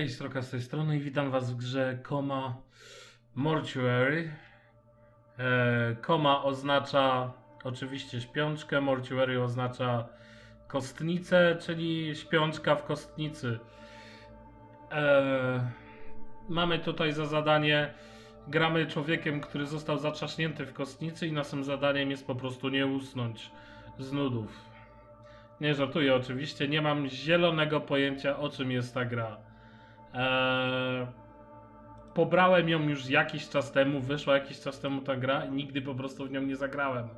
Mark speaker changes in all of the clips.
Speaker 1: Hej, Stroka z tej strony i witam was w grze Koma Mortuary. E, Koma oznacza oczywiście śpiączkę, Mortuary oznacza kostnicę, czyli śpiączka w kostnicy. E, mamy tutaj za zadanie, gramy człowiekiem, który został zatrzaśnięty w kostnicy i naszym zadaniem jest po prostu nie usnąć z nudów. Nie żartuję oczywiście, nie mam zielonego pojęcia o czym jest ta gra. Eee, pobrałem ją już jakiś czas temu, wyszła jakiś czas temu ta gra i nigdy po prostu w nią nie zagrałem.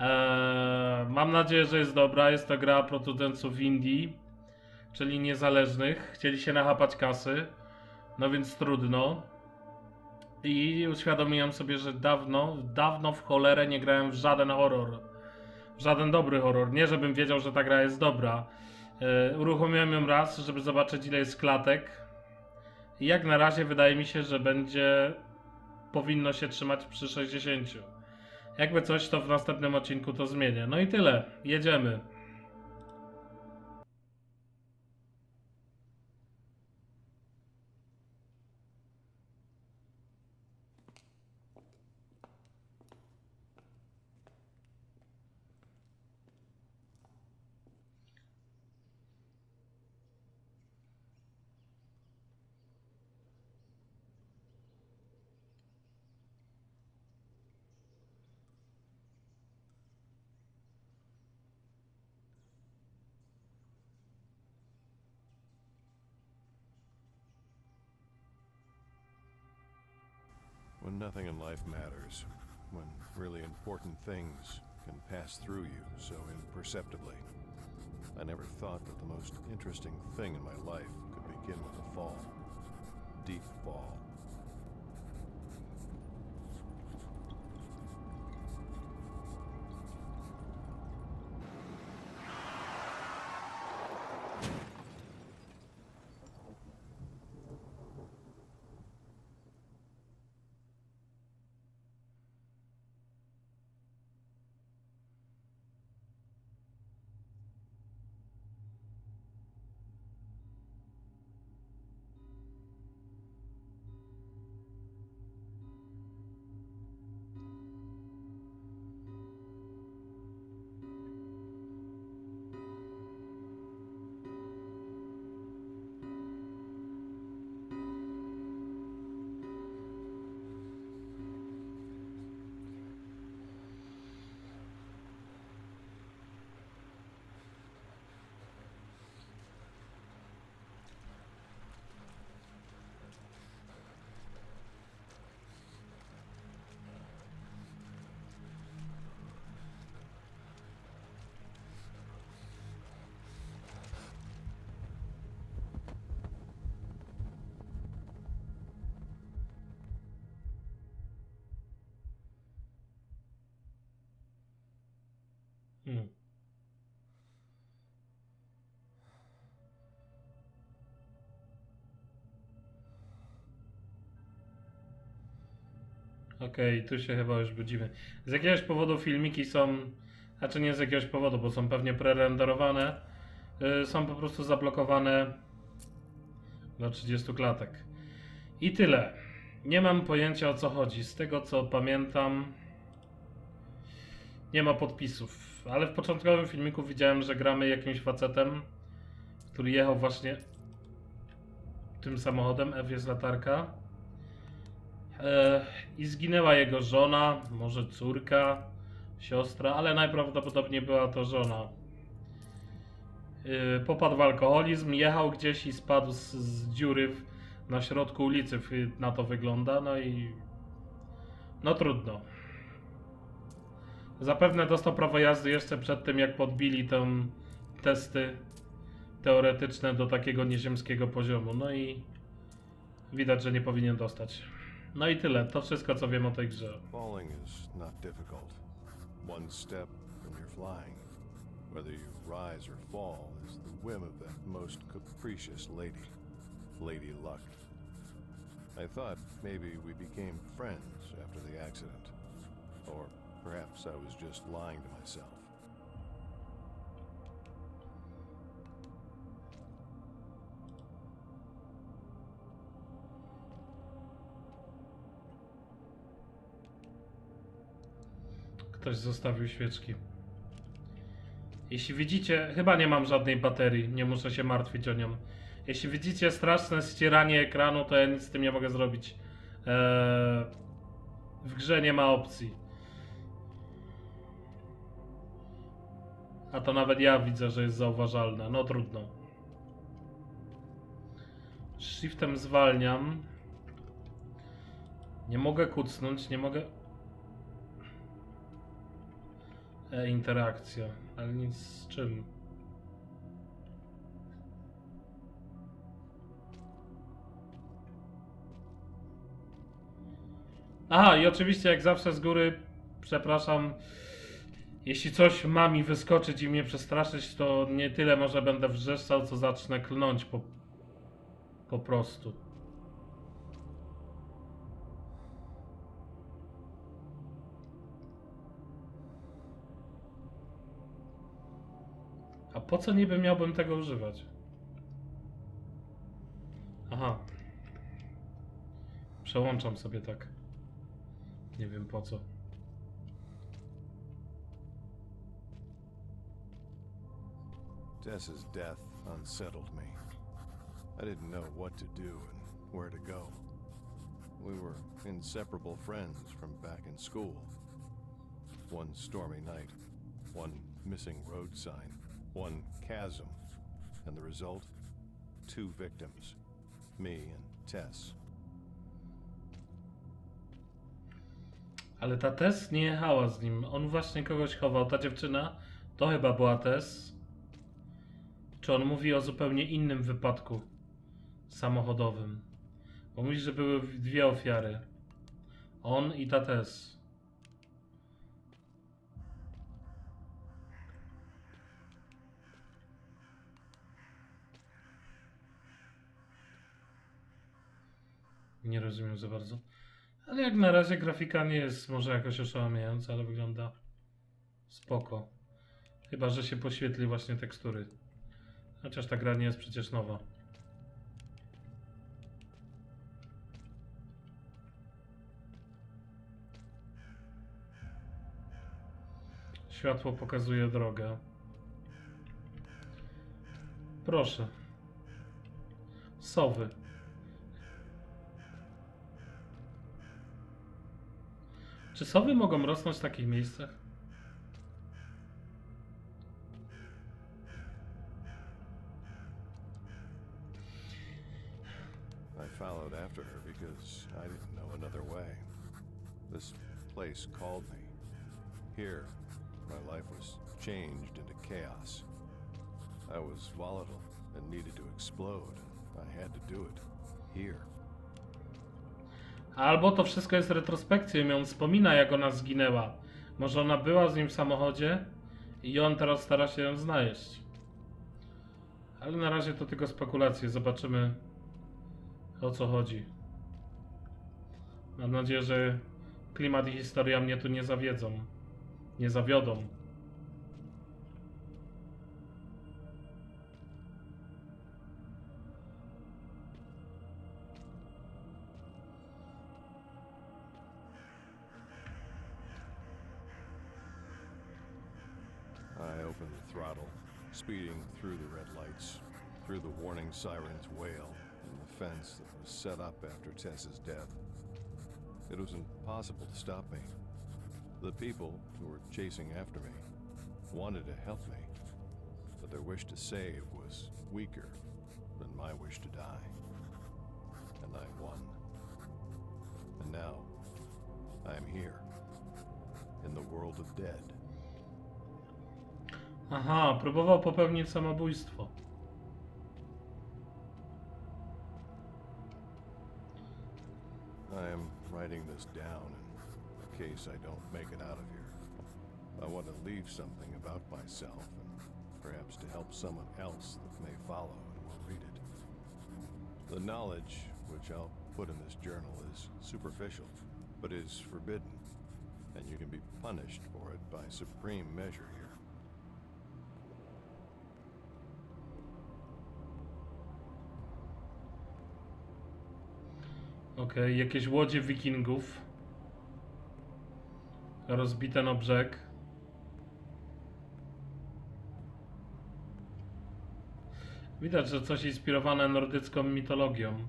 Speaker 1: Eee, mam nadzieję, że jest dobra. Jest to gra producentów indie, czyli niezależnych. Chcieli się nachapać kasy, no więc trudno. I uświadomiłem sobie, że dawno, dawno w cholerę nie grałem w żaden horror. W żaden dobry horror. Nie, żebym wiedział, że ta gra jest dobra. Eee, uruchomiłem ją raz, żeby zobaczyć ile jest klatek. Jak na razie wydaje mi się, że będzie powinno się trzymać przy 60. Jakby coś, to w następnym odcinku to zmienię. No i tyle. Jedziemy.
Speaker 2: When nothing in life matters, when really important things can pass through you so imperceptibly. I never thought that the most interesting thing in my life could begin with a fall. Deep fall.
Speaker 1: Hmm. Okej, tu się chyba już budzimy. Z jakiegoś powodu filmiki są, znaczy nie z jakiegoś powodu, bo są pewnie prerenderowane, yy, są po prostu zablokowane do 30 klatek. I tyle. Nie mam pojęcia o co chodzi. Z tego co pamiętam, nie ma podpisów. Ale w początkowym filmiku widziałem, że gramy jakimś facetem, który jechał właśnie tym samochodem. F jest latarka. E, I zginęła jego żona, może córka, siostra, ale najprawdopodobniej była to żona. E, popadł w alkoholizm, jechał gdzieś i spadł z, z dziury w, na środku ulicy. Na to wygląda. No i. No trudno. Zapewne dostał prawo jazdy jeszcze przed tym, jak podbili tam testy teoretyczne do takiego nieziemskiego poziomu. No i widać, że nie powinien dostać. No i tyle. To wszystko, co wiem o tej grze.
Speaker 2: Falling is not difficult. One step and you're flying. Whether you rise or fall is the whim of that most capricious lady, Lady Luck. I thought maybe we became friends after the accident. Or Perhaps I was just lying to myself.
Speaker 1: Ktoś zostawił świeczki. Jeśli widzicie, chyba nie mam żadnej baterii, nie muszę się martwić o nią. Jeśli widzicie straszne ścieranie ekranu, to ja nic z tym nie mogę zrobić. Eee, w grze nie ma opcji. A to nawet ja widzę, że jest zauważalne. No trudno. Shiftem zwalniam. Nie mogę kucnąć, nie mogę. E, interakcja, ale nic z czym. Aha, i oczywiście, jak zawsze z góry, przepraszam, jeśli coś ma mi wyskoczyć i mnie przestraszyć, to nie tyle może będę wrzeszczał, co zacznę klnąć po, po prostu. A po co niby miałbym tego używać? Aha. Przełączam sobie tak. Nie wiem po co.
Speaker 2: Tess's death unsettled me. I didn't know what to do and where to go. We were inseparable friends from back in school. One stormy night, one missing road sign, one chasm, and the result? Two victims me and Tess.
Speaker 1: Ale ta Tess nie jechała z nim. On właśnie kogoś chował. Ta dziewczyna to chyba była Tess. Czy on mówi o zupełnie innym wypadku samochodowym? Bo mówi, że były dwie ofiary. On i ta Tess. Nie rozumiem za bardzo. Ale jak na razie grafika nie jest może jakoś oszałamiająca, ale wygląda spoko. Chyba, że się poświetli właśnie tekstury. Chociaż ta gra nie jest przecież nowa. Światło pokazuje drogę. Proszę. Sowy. Czy sowy mogą rosnąć w takich miejscach?
Speaker 2: Because I didn't know another way. This place called me. Here, my life was changed into chaos. I was volatile and needed to explode. I had to do it. Here.
Speaker 1: Albo to wszystko jest retrospekcją i on wspomina, jak ona zginęła. Może ona była z nim w samochodzie i on teraz stara się ją znaleźć. Ale na razie to tylko spekulacje. Zobaczymy o co chodzi. Mam nadzieję, że klimat i historia mnie tu nie zawiedzą. Nie zawiodą.
Speaker 2: I opened speeding through the red lights, through the warning sirens wail, and the fence that was set up after Tess's death. It was impossible to stop me. The people who were chasing after me wanted to help me, but their wish to save was weaker than my wish to die. And I won. And now, I am here, in the world of dead.
Speaker 1: Aha, próbował popełnić samobójstwo.
Speaker 2: I am writing this down in case I don't make it out of here. I want to leave something about myself and perhaps to help someone else that may follow and will read it. The knowledge which I'll put in this journal is superficial, but is forbidden, and you can be punished for it by supreme measure here.
Speaker 1: Okej, jakieś łodzie wikingów. rozbite na brzeg. Widać, że coś inspirowane nordycką mitologią.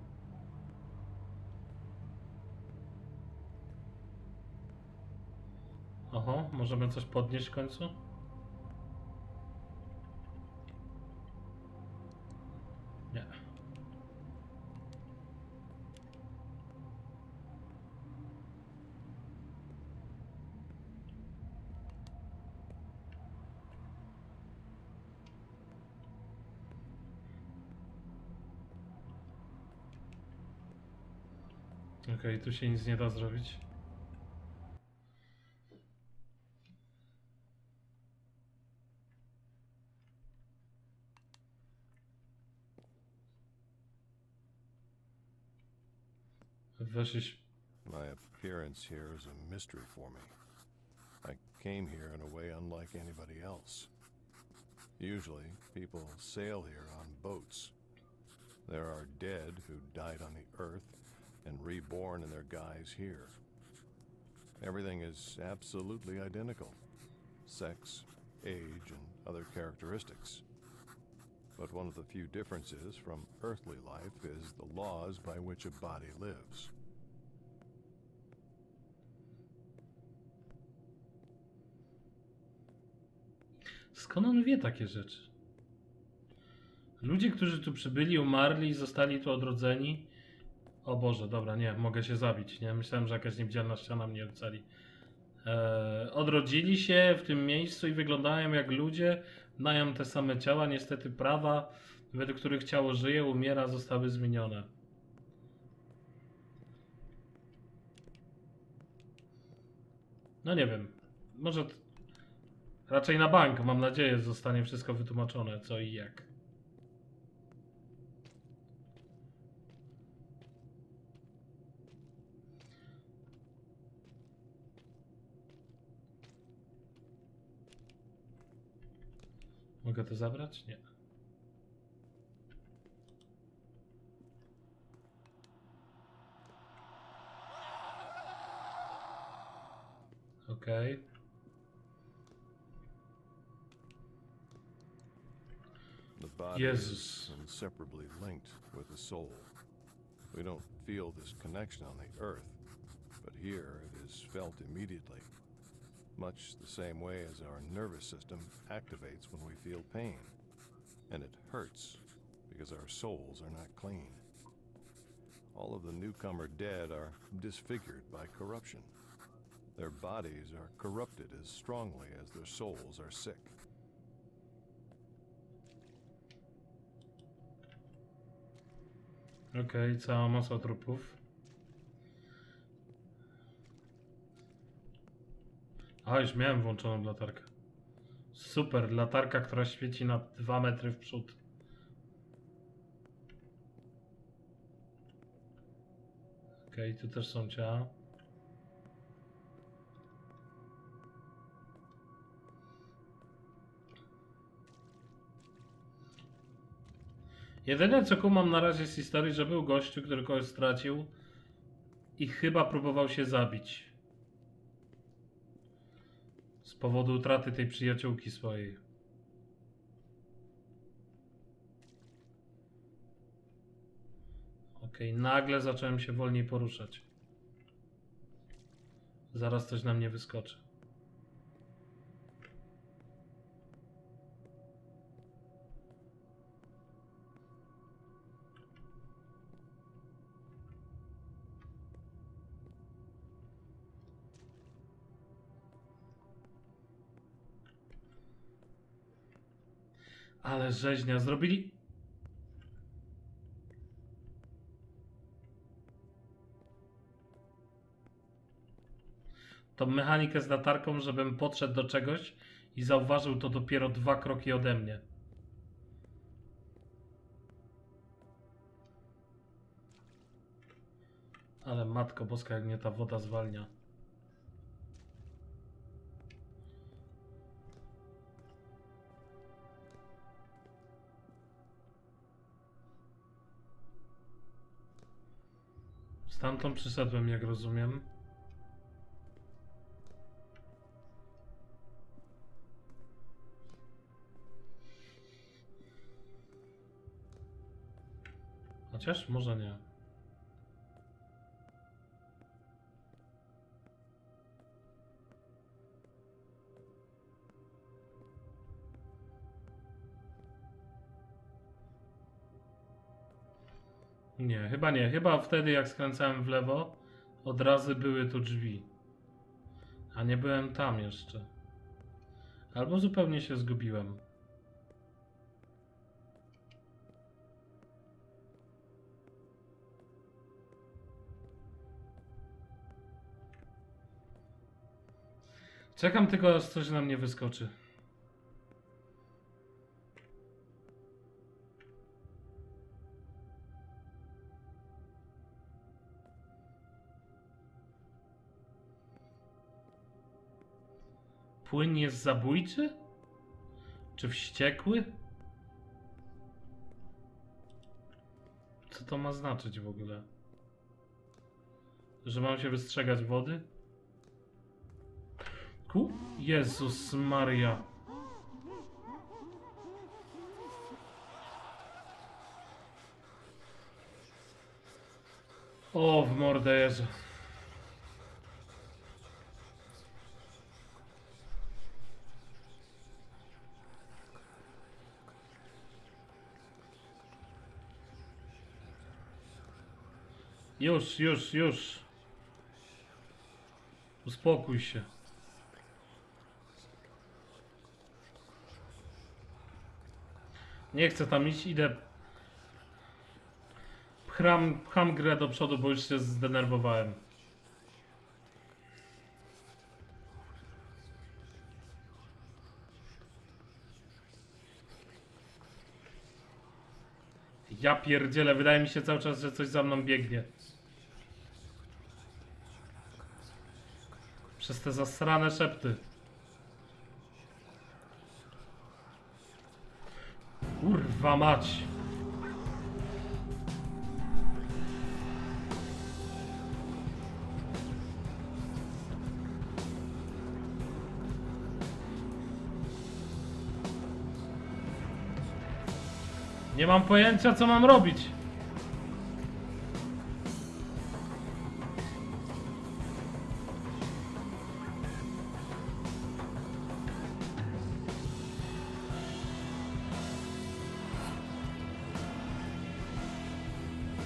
Speaker 1: Oho, możemy coś podnieść w końcu? Tu się nic nie da zrobić.
Speaker 2: My appearance here is a mystery for me. I came here in a way unlike anybody else. Usually, people sail here on boats. There are dead who died on the earth and reborn in their guise here. Everything is absolutely identical sex, age, and other characteristics. But one of the few differences from earthly life is the laws by which a body lives.
Speaker 1: Skąd on wie takie rzeczy? Ludzie, którzy tu przybyli, umarli, i zostali tu odrodzeni. O Boże, dobra, nie, mogę się zabić, nie? Myślałem, że jakaś niewidzialna ściana mnie ocali. Eee, odrodzili się w tym miejscu i wyglądają jak ludzie, mają te same ciała, niestety prawa, według których ciało żyje, umiera, zostały zmienione. No nie wiem, może raczej na bank, mam nadzieję, zostanie wszystko wytłumaczone, co i jak. Mogę to zabrać? Nie. Okej.
Speaker 2: The body is inseparably linked with the soul. We don't feel this connection on the earth, but here it is felt immediately, much the same way as our nervous system activates when we feel pain. And it hurts because our souls are not clean. All of the newcomer dead are disfigured by corruption. Their bodies are corrupted as strongly as their souls are sick.
Speaker 1: Okej, cała uh, masa trupów. A, już miałem włączoną latarkę. Super, latarka, która świeci na 2 metry w przód. Okej, tu też są ciała. Jedyne co kumam na razie z historii, że był gościu, który kogoś stracił i chyba próbował się zabić. Z powodu utraty tej przyjaciółki swojej. Okej, nagle zacząłem się wolniej poruszać. Zaraz coś na mnie wyskoczy. Ale rzeźnia zrobili. Tą mechanikę z latarką, żebym podszedł do czegoś i zauważył to dopiero dwa kroki ode mnie. Ale matko boska, jak mnie ta woda zwalnia. Stamtąd przyszedłem, jak rozumiem. Chociaż może nie. Nie, chyba nie. Chyba wtedy jak skręcałem w lewo, od razu były tu drzwi. A nie byłem tam jeszcze. Albo zupełnie się zgubiłem. Czekam tylko, aż coś na mnie wyskoczy. Płyn jest zabójczy? Czy wściekły? Co to ma znaczyć w ogóle? Że mam się wystrzegać wody? Ku? Jezus Maria. O, w mordę Już, już, już. Uspokój się. Nie chcę tam iść, idę. Pcham, pcham grę do przodu, bo już się zdenerwowałem. Ja pierdzielę, wydaje mi się cały czas, że coś za mną biegnie. Przez te zasrane szepty. Kurwa mać. Nie mam pojęcia co mam robić.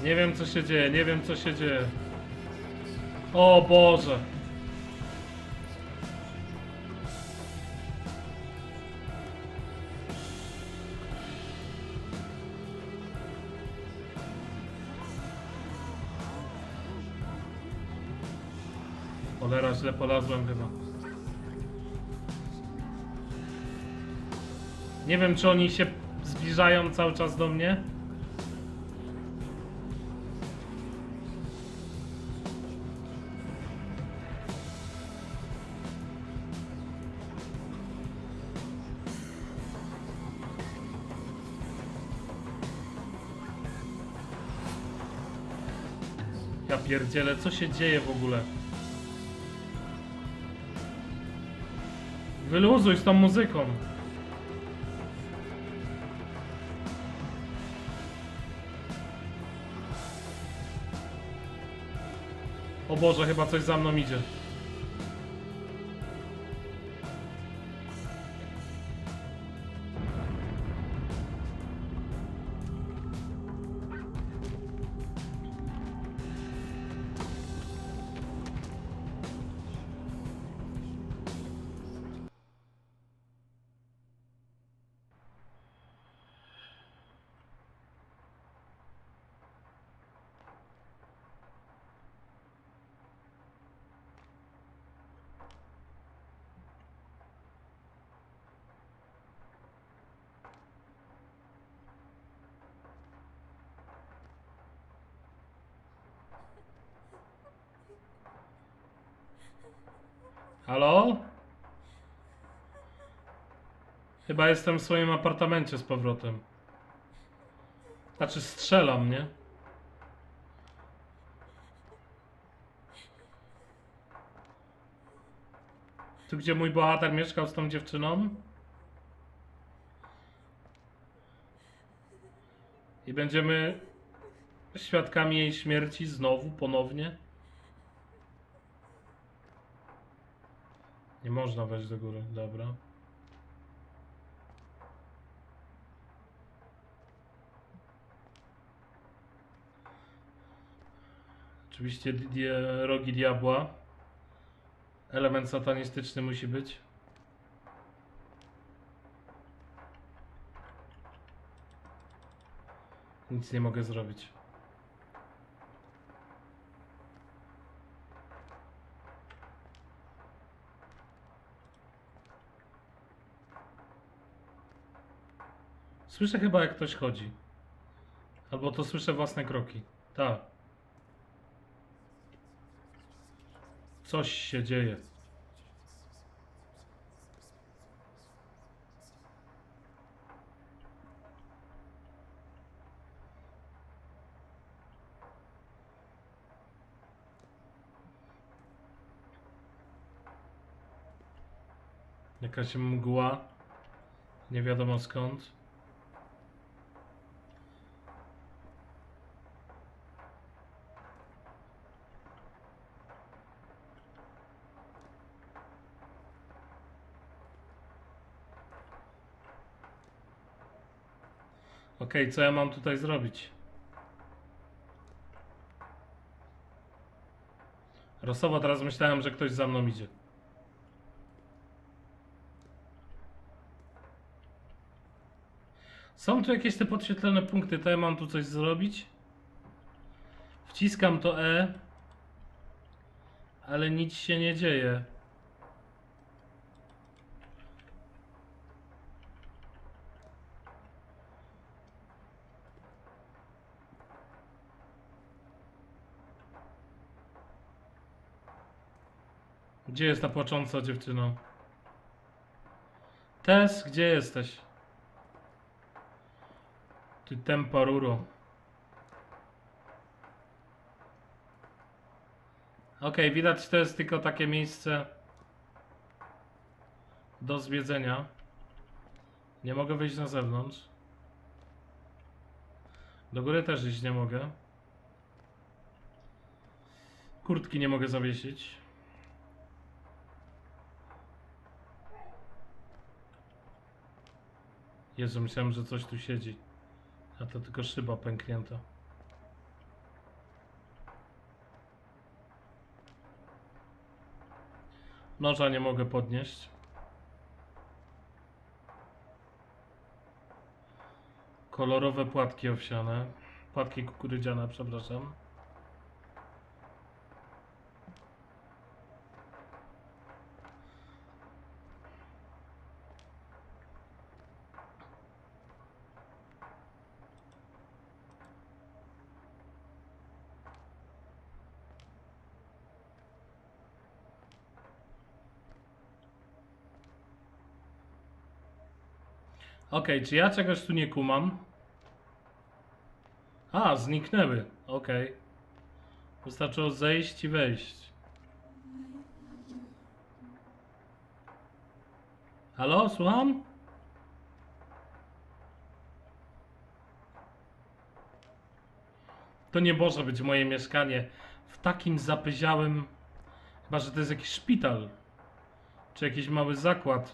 Speaker 1: Nie wiem co się dzieje, nie wiem co się dzieje. O Boże. Cholera, źle polazłem chyba. Nie wiem, czy oni się zbliżają cały czas do mnie. Ja pierdzielę, co się dzieje w ogóle? Wyluzuj z tą muzyką. O Boże, chyba coś za mną idzie. Halo? Chyba jestem w swoim apartamencie z powrotem. Znaczy strzelam, nie? Tu gdzie mój bohater mieszkał z tą dziewczyną? I będziemy Świadkami jej śmierci znowu, ponownie. Nie można wejść do góry, dobra. Oczywiście di- rogi diabła. Element satanistyczny musi być. Nic nie mogę zrobić. Słyszę chyba jak ktoś chodzi. Albo to słyszę własne kroki. Tak. Coś się dzieje. Jakaś mgła. Nie wiadomo skąd. Okej, co ja mam tutaj zrobić? Rosowo teraz myślałem, że ktoś za mną idzie. Są tu jakieś te podświetlone punkty, to ja mam tu coś zrobić? Wciskam to E, ale nic się nie dzieje. Gdzie jest ta płacząca dziewczyna? Tess, gdzie jesteś? Ty temporuro. Okej, widać to jest tylko takie miejsce do zwiedzenia. Nie mogę wyjść na zewnątrz. Do góry też iść nie mogę. Kurtki nie mogę zawiesić. Jezu, myślałem, że coś tu siedzi. A to tylko szyba pęknięta. Noża nie mogę podnieść. Kolorowe płatki owsiane. Płatki kukurydziane, przepraszam. Okej, czy ja czegoś tu nie kumam? A, zniknęły. Okej. Wystarczyło zejść i wejść. Halo, słucham? To nie może być moje mieszkanie w takim zapyziałym... Chyba, że to jest jakiś szpital. Czy jakiś mały zakład.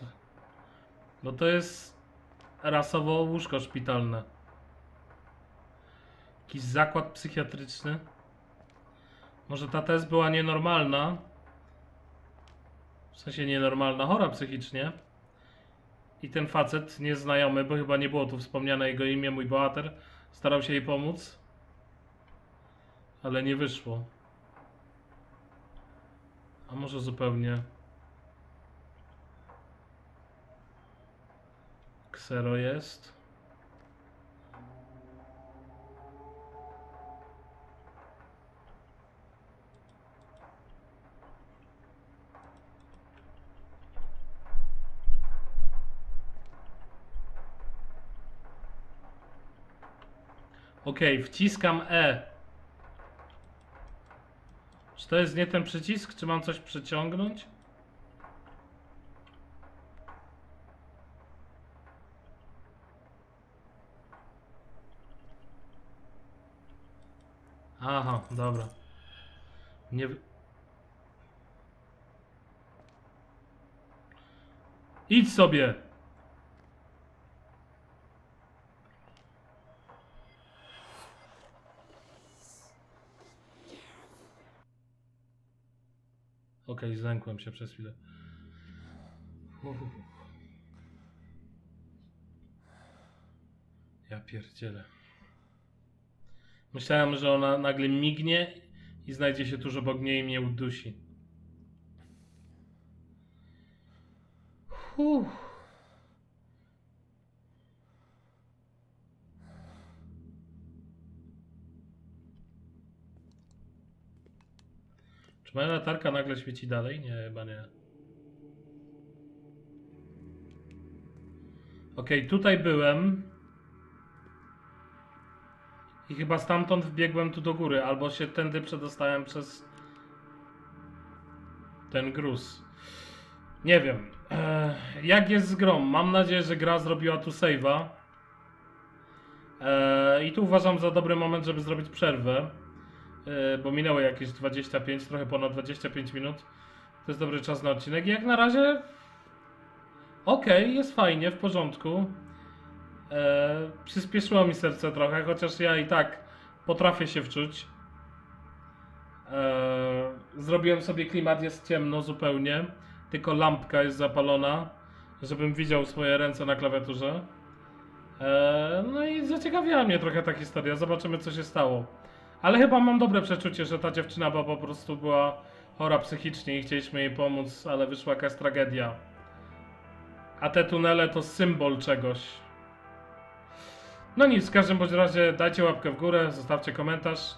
Speaker 1: No to jest rasowo łóżko szpitalne. Jakiś zakład psychiatryczny. Może ta test była nienormalna. W sensie nienormalna, chora psychicznie. I ten facet, nieznajomy, bo chyba nie było tu wspomniane jego imię, mój bohater, starał się jej pomóc. Ale nie wyszło. A może zupełnie. Ksero jest. Okej, wciskam E. Czy to jest nie ten przycisk? Czy mam coś przeciągnąć? Aha, dobra. Nie. Idź sobie! Okej, zlękłem się przez chwilę. Ja pierdzielę. Myślałem, że ona nagle mignie i znajdzie się tuż obok mnie i mnie udusi. Uff. Czy moja latarka nagle świeci dalej? Nie, chyba nie. Okej, tutaj byłem. I chyba stamtąd wbiegłem tu do góry, albo się tędy przedostałem przez ten gruz. Nie wiem. Eee, jak jest z grą? Mam nadzieję, że gra zrobiła tu save'a. Eee, I tu uważam za dobry moment, żeby zrobić przerwę. Eee, bo minęło jakieś 25, trochę ponad 25 minut. To jest dobry czas na odcinek. I jak na razie. Okej, jest fajnie, w porządku. E, przyspieszyło mi serce trochę, chociaż ja i tak potrafię się wczuć. E, zrobiłem sobie klimat, jest ciemno zupełnie, tylko lampka jest zapalona, żebym widział swoje ręce na klawiaturze. E, no i zaciekawiła mnie trochę ta historia, zobaczymy co się stało. Ale chyba mam dobre przeczucie, że ta dziewczyna bo po prostu była chora psychicznie i chcieliśmy jej pomóc, ale wyszła jakaś tragedia. A te tunele to symbol czegoś. No nic, w każdym bądź razie dajcie łapkę w górę, zostawcie komentarz.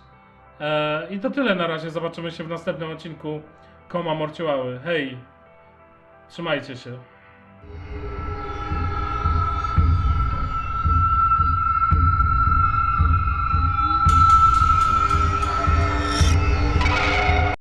Speaker 1: Eee, I to tyle na razie. Zobaczymy się w następnym odcinku Koma Morciłały. Hej! Trzymajcie się.